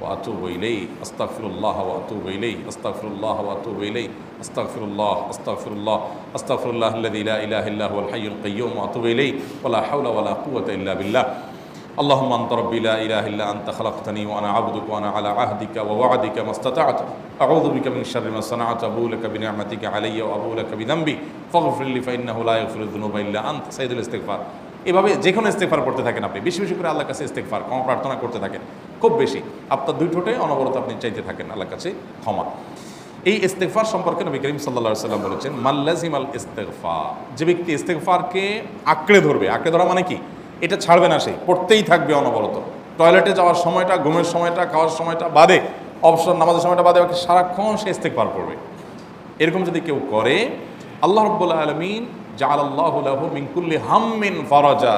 ওয়া আতুবু ইলাইহি আস্তাগফিরুল্লাহ ওয়া আতুবু ইলাইহি আস্তাগফিরুল্লাহ ওয়া আতুবু ইলাইহি আস্তাগফিরুল্লাহ আস্তাগফিরুল্লাহ আস্তাগফিরুল্লাহ আল্লাযী লা ইলাহা ইল্লা হুয়াল হাইয়ুল কাইয়্যুম ওয়া আতুবু ইলাইহি ওয়া লা হাওলা ওয়া লা কুওয়াতা ইল্লা বিল্লাহ اللهم انت ربي لا اله الا انت خلقتني وانا عبدك وانا على عهدك ووعدك ما استطعت اعوذ بك من شر ما صنعت ابو لك بنعمتك علي وابو لك بذنبي فاغفر لي فانه لا يغفر الذنوب الا انت سيد الاستغفار এভাবে যে কোনো ইস্তেকফার করতে থাকেন আপনি বেশি বেশি করে আল্লাহর কাছে ইস্তেকফার ক্ষমা প্রার্থনা করতে থাকেন খুব বেশি। আপনার দুই ঠোঁটে অনবরত আপনি চাইতে থাকেন আল্লাহর কাছে ক্ষমা। এই ইস্তেকফার সম্পর্কে নবী করিম সাল্লা সাল্লাম বলেছেন মাল্লাজিম আল ইস্তেকফার যে ব্যক্তি ইস্তেকফারকে আঁকড়ে ধরবে, আঁকড়ে ধরা মানে কি? এটা ছাড়বে না সে, পড়তেই থাকবে অনবরত। টয়লেটে যাওয়ার সময়টা, ঘুমের সময়টা, খাওয়ার সময়টা বাদে, অবসর, নামাজের সময়টা বাদে ওকে সারাক্ষণ সে ইস্তেকফার করবে। এরকম যদি কেউ করে, আল্লাহ রব্বুল্লাহ আলমিন জাআলাল্লাহু আল্লাহ মিন কুল্লি হাম্মিন ফারাজা।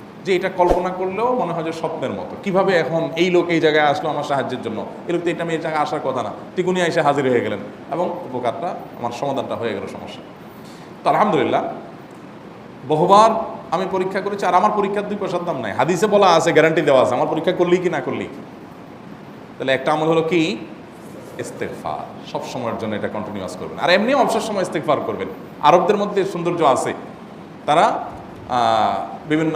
যে এটা কল্পনা করলেও মনে হয় যে স্বপ্নের মতো। কীভাবে এখন এই লোক এই জায়গায় আসলো আমার সাহায্যের জন্য? এই লোক তো এটা আমি এই জায়গায় আসার কথা না। টিকুনি এসে হাজির হয়ে গেলেন এবং উপকারটা আমার সমাধানটা হয়ে গেল সমস্যা। তো আলহামদুলিল্লাহ, বহুবার আমি পরীক্ষা করেছি আর আমার পরীক্ষার দুই পয়সার দাম নাই। হাদিসে বলা আছে গ্যারান্টি দেওয়া আছে, আমার পরীক্ষা করলি কি না করলি? তাহলে একটা আমল হলো কি? ইস্তেকফার সব সময়ের জন্য এটা কন্টিনিউয়াস করবেন। আর এমনিও অবসর সময় ইস্তেকফার করবেন। আরবদের মধ্যে সৌন্দর্য আছে। তারা বিভিন্ন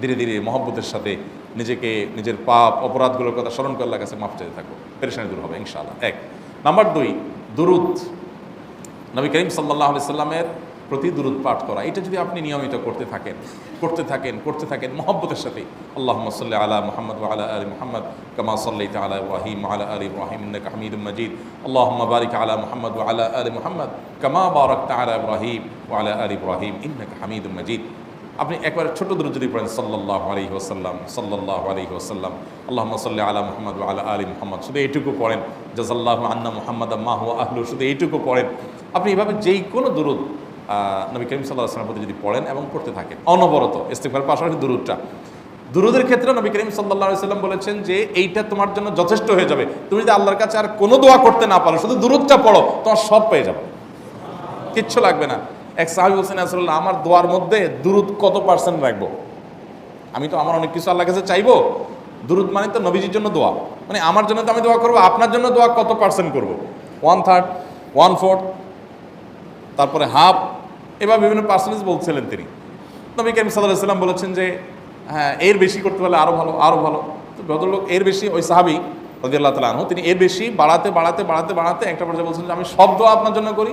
ধীরে ধীরে মহব্বতের সাথে নিজেকে, নিজের পাপ, অপরাধগুলোর কথা স্মরণ করে কাছে মাফ চাইতে থাকব। পেরেশানি দূর হবে, ইনশাআল্লাহ। এক। নাম্বার দুই, দুরুদ। নবী করিম সাল্লাহ সাল্লামের প্রতি দুরুদ পাঠ করা। এটা যদি আপনি নিয়মিত করতে থাকেন করতে থাকেন করতে থাকেন, মহব্বতের সাথে আল্লাহ সাল্লি আলা মোহাম্মদ আলা আলী মোহাম্মদ কামা সাল্লাইত আলা ইব্রাহিম আলা আলী ইন্নাকা হামিদুম মাজিদ। আল্লাহুম্মা বারিক আলা মোহাম্মদ আলা আলী মোহাম্মদ কামা বারাকতা আলা ইব্রাহিম আলা আলী ইব্রাহিম ইন্নাকা হামিদুম মাজিদ। আপনি একবার ছোট দূর যদি পড়েন সাল্লাহ আলহি ওসাল্লাম সাল্লাহ আলহি ওসাল্লাম আল্লাহ সাল্লি আলা মোহাম্মদ আলা আলী মোহাম্মদ। শুধু এইটুকু পড়েন। জাজাল্লাহ আন্না মোহাম্মদ মাহু আহলু শুধু এইটুকু পড়েন। আপনি এভাবে যেই কোনো আহ, নবী করিম সাল্লাহ আসলামের প্রতি যদি পড়েন এবং পড়তে থাকেন অনবরত ইস্তেকবার পাশাপাশি দুরুদটা। দুরুদের ক্ষেত্রে নবী করিম সাল্লাহ সাল্লাম বলেছেন যে এইটা তোমার জন্য যথেষ্ট হয়ে যাবে। তুমি যদি আল্লাহর কাছে আর কোনো দোয়া করতে না পারো শুধু দুরুদটা পড়ো তোমার সব পেয়ে যাবে। কিচ্ছু লাগবে না। এক সাহাবি বলছেন আসল্লাহ আমার দোয়ার মধ্যে দুরুদ কত পার্সেন্ট রাখব? আমি তো, আমার অনেক কিছু আল্লাহর কাছে চাইব। দুরুদ মানে তো নবীজির জন্য দোয়া। মানে আমার জন্য তো আমি দোয়া করব, আপনার জন্য দোয়া কত পার্সেন্ট করব? ওয়ান থার্ড ওয়ান ফোর্থ তারপরে হাফ এবার বিভিন্ন পার্সেন্টেজ বলছিলেন তিনি। নবী করিম সাল্লাম বলেছেন যে হ্যাঁ এর বেশি করতে পারলে আরও ভালো আরও ভালো। তো ভদ্রলোক, এর বেশি, ওই সাহাবি রদিয়াল্লাহ তালা আনহু, তিনি এর বেশি বাড়াতে বাড়াতে বাড়াতে বাড়াতে একটা পর্যায়ে বলছেন যে, আমি সব দোয়া আপনার জন্য করি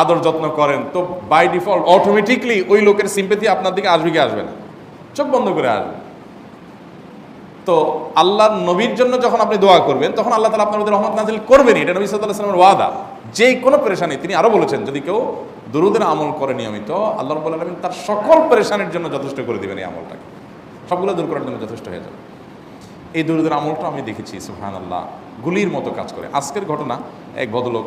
আদর যত্ন করেন, তো বাই ডিফল্ট অটোমেটিকলি ওই লোকের সিম্পেথি আপনার দিকে আসবে কি আসবে না? চোখ বন্ধ করে আসবে। তো আল্লাহর নবীর জন্য যখন আপনি দোয়া করবেন, তখন আল্লাহ তালা আপনার রহমত নাজিল করবেনই। এটা নবী সাল্লাহ সাল্লামের ওয়াদা। যে কোনো পেরেশানি, তিনি আরও বলেছেন, যদি কেউ দুরুদের আমল করে নিয়মিত, আল্লাহ রব্বুল আলমিন তার সকল পেরেশানির জন্য যথেষ্ট করে দেবেন এই আমলটাকে। সবগুলো দূর করার জন্য যথেষ্ট হয়ে যাবে। এই দুরুদের আমলটা আমি দেখেছি সুহান আল্লাহ গুলির মতো কাজ করে। আজকের ঘটনা, এক ভদ্রলোক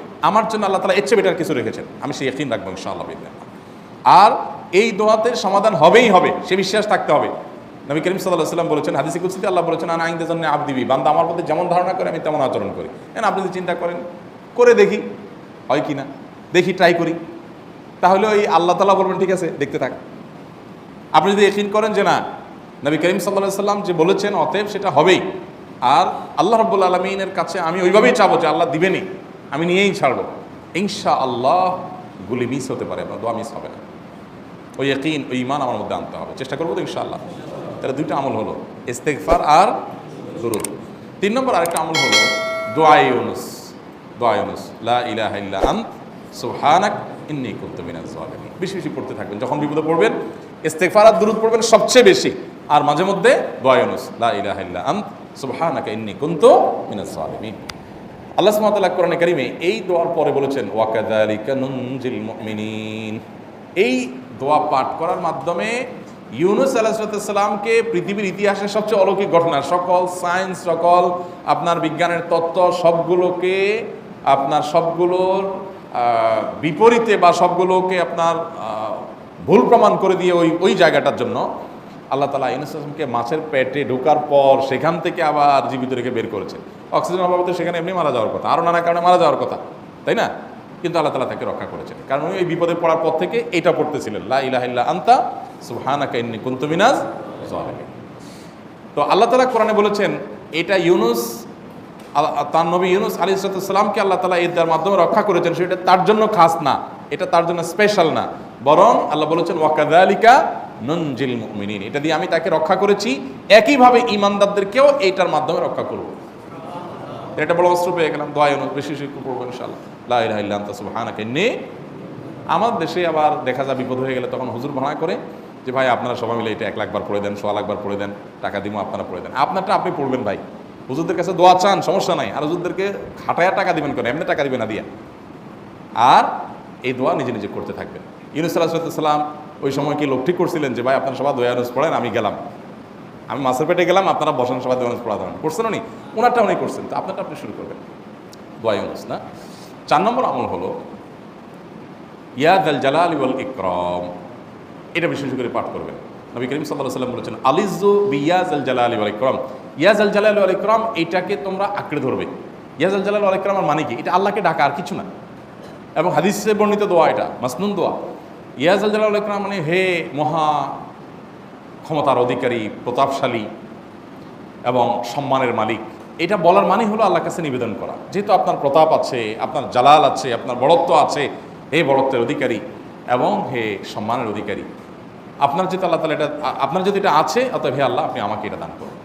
আমার জন্য আল্লাহ তালা এর চেয়ে বেটার কিছু রেখেছেন। আমি সেই একদিন রাখব ইনশাআল্লাহ আর এই দোয়াতে সমাধান হবেই হবে, সে বিশ্বাস থাকতে হবে। নবী করিম সাল্লাহ সাল্লাম বলেছেন, হাদিসি কুসিতে আল্লাহ বলেছেন, আনা আইনদের জন্য আবদিবি বান্দা আমার মধ্যে যেমন ধারণা করে, আমি তেমন আচরণ করি। হ্যাঁ আপনি যদি চিন্তা করেন, করে দেখি, হয় কি না? দেখি ট্রাই করি। তাহলে ওই আল্লাহ তালা বলবেন, ঠিক আছে, দেখতে থাক। আপনি যদি একিন করেন যে না, নবী করিম সাল্লাহ সাল্লাম যে বলেছেন, অতএব সেটা হবেই। আর আল্লাহ রব্বুল আলমিনের কাছে আমি ওইভাবেই চাবো যে আল্লাহ দিবেনই। আমি নিয়েই ছাড়বো। ইনশা আল্লাহ গুলি মিস হতে পারে আপনার দোয়া মিস হবে না। ওই একইন ওই ইমান আমার মধ্যে আনতে হবে। চেষ্টা করব তো ইনশাআল্লাহ। তাহলে দুইটা আমল হলো ইস্তেকফার আর দুরুদ। তিন নম্বর আরেকটা আমল হলো দোয়াই ইউনুস। দোয়া ইউনুস, লা ইলাহা ইল্লা আন্ত, সুবহানাক ইন্নী কুনতু মিনাজ জালিমিন বেশি বেশি পড়তে থাকবেন। যখন বিপদে পড়বেন, ইস্তেগফার আর দুরুদ পড়বেন সবচেয়ে বেশি। আর মাঝে মধ্যে দোয়া ইউনুস, লা ইলাহা ইল্লা আন্ত, সুবহানাকা ইন্নী কুনতু মিনাজ জালিমিন আল্লাহ তাআলা কোরআনে কারিমে এই দোয়ার পরে বলেছেন, ওয়াকাযালিকা নুনজিল মুমিনিন। এই দোয়া পাঠ করার মাধ্যমে ইউনুস আলাহিসাল্লামকে পৃথিবীর ইতিহাসের সবচেয়ে অলৌকিক ঘটনা, সকল সায়েন্স, সকল আপনার বিজ্ঞানের তত্ত্ব, সবগুলোকে আপনার সবগুলোর বিপরীতে বা সবগুলোকে আপনার ভুল প্রমাণ করে দিয়ে ওই ওই জায়গাটার জন্য আল্লাহ তালা ইউনুস আসলামকে মাছের পেটে ঢোকার পর সেখান থেকে আবার জীবিত রেখে বের করেছে অক্সিজেন অভাবে তো সেখানে এমনি মারা যাওয়ার কথা। আরও নানা কারণে মারা যাওয়ার কথা, তাই না? কিন্তু আল্লাহ তালা তাকে রক্ষা করেছেন। কারণ উনি এই বিপদে পড়ার পর থেকে এটা পড়তেছিলেন, লা ইলাহা ইল্লা আন্তা সুবহানাকা ইন্নী কুনতু মিনাজ তো আল্লাহ তালা কোরআনে বলেছেন, এটা ইউনুস তার নবী ইউনুস আলী সালামকে আল্লাহ তালা এর মাধ্যমে রক্ষা করেছেন। সেটা তার জন্য খাস না, এটা তার জন্য স্পেশাল না। বরং আল্লাহ বলেছেন ওয়াকাদালিকা ননজিল মুমিনিন। এটা দিয়ে আমি তাকে রক্ষা করেছি, একইভাবে ইমানদারদেরকেও এইটার মাধ্যমে রক্ষা করব। এটা বড় অস্ত্র পেয়ে গেলাম দোয়া বেশি বেশি পড়ব ইনশাআল্লাহ। লা ইলাহা ইল্লা আনতা, সুবহানাকা আমার দেশে আবার দেখা যায় বিপদ হয়ে গেলে তখন হুজুর ভাড়া করে যে, ভাই, আপনারা সবাই মিলে এটা এক লাখবার পড়ে দেন, সোয়া লাখবার পড়ে দেন, টাকা দিব আপনারা পড়ে দেন। আপনারটা আপনি পড়বেন ভাই। হুজুরদের কাছে দোয়া চান, সমস্যা নাই। আর হুজুরদেরকে খাটায়া টাকা দিবেন কেন? এমনি টাকা দিবেন না দিয়া। আর এই দোয়া নিজে নিজে করতে থাকবেন। ইউনুস সাল্লাম ওই সময় কি লোক ঠিক করছিলেন যে, ভাই, আপনারা সবাই দোয়া পড়েন, আমি গেলাম। আমি মাছের পেটে গেলাম, আপনারা বসান, সবাই দোয়া পড়া দেবেন করছেন উনি? ওনারটা উনি করছেন। তো আপনারটা আপনি শুরু করবেন। দোয়া ইউনুস না চার নম্বর আমল হলো ইয়াদ আল জালাল ওয়াল ইকরম। এটা বিশেষ করে পাঠ করবেন। নবী করিম সাল্লাহ সাল্লাম বলেছেন আলিজু বিয়াজ আল জালাল ওয়াল ইকরম। ইয়াজ আল জালাল ওয়াল ইকরম, এটাকে তোমরা আঁকড়ে ধরবে। ইয়াজ আল জালাল ওয়াল ইকরম আর মানে কি? এটা আল্লাহকে ডাকা আর কিছু না। এবং হাদিসে বর্ণিত দোয়া এটা, মাসনুন দোয়া। ইয়াজ আল জালাল ওয়াল ইকরম মানে হে মহা ক্ষমতার অধিকারী, প্রতাপশালী এবং সম্মানের মালিক। এটা বলার মানে হলো আল্লাহর কাছে নিবেদন করা। যেহেতু আপনার প্রতাপ আছে, আপনার জালাল আছে, আপনার বড়ত্ব আছে, হে বড়ত্বের অধিকারী এবং হে সম্মানের অধিকারী। আপনার যেহেতু আল্লাহ তালা এটা, আপনার যদি এটা আছে, অতএব হে আল্লাহ আপনি আমাকে এটা দান করুন।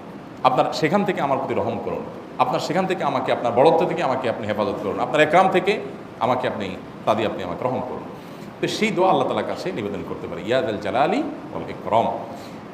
আপনার সেখান থেকে আমার প্রতি রহম করুন। আপনার সেখান থেকে আমাকে, আপনার বড়ত্ব থেকে আমাকে আপনি হেফাজত করুন। আপনার একরাম থেকে আমাকে আপনি, তা দিয়ে আপনি আমাকে রহম করুন। তো সেই দোয়া আল্লাহ তালার কাছে নিবেদন করতে পারি। ইয়াদ আল জালালি ওয়াল ইকরম।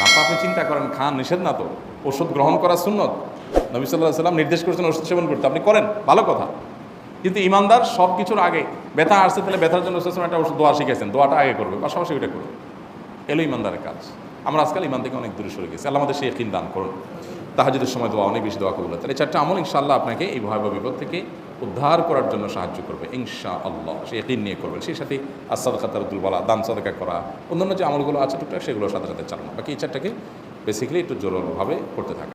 নাপা আপনি চিন্তা করেন, খান, নিষেধ না তো? ওষুধ গ্রহণ করা সুন্নত? নবী সাল্লাহ সাল্লাম নির্দেশ করেছেন ওষুধ সেবন করতে। আপনি করেন, ভালো কথা। কিন্তু ইমানদার সব কিছুর আগে ব্যথা আসছে, তাহলে ব্যথার জন্য রসুল একটা ওষুধ দোয়া শিখেছেন দোয়াটা আগে করবে, পাশাপাশি ওইটা করবে এলো ইমানদারের কাজ। আমরা আজকাল ইমান থেকে অনেক দূরে সরে গেছি। আল্লাহ আমাদের সেই একদিন দান করুন। তাহাজুদের সময় দোয়া অনেক বেশি দোয়া করব তাহলে চারটা আমল ইনশাল্লাহ আপনাকে এই ভয়াবহ বিপদ থেকে উদ্ধার করার জন্য সাহায্য করবে ইনশা আল্লাহ সে একদিন নিয়ে করবেন, সেই সাথে আসাদ খাতারুদ্দুল বলা দান সদকা করা, অন্যান্য যে আমলগুলো আছে, টুকটাক সেগুলো সাথে সাথে চালানো। বাকি এই চারটাকে বেসিক্যালি একটু জোরভাবে করতে থাকে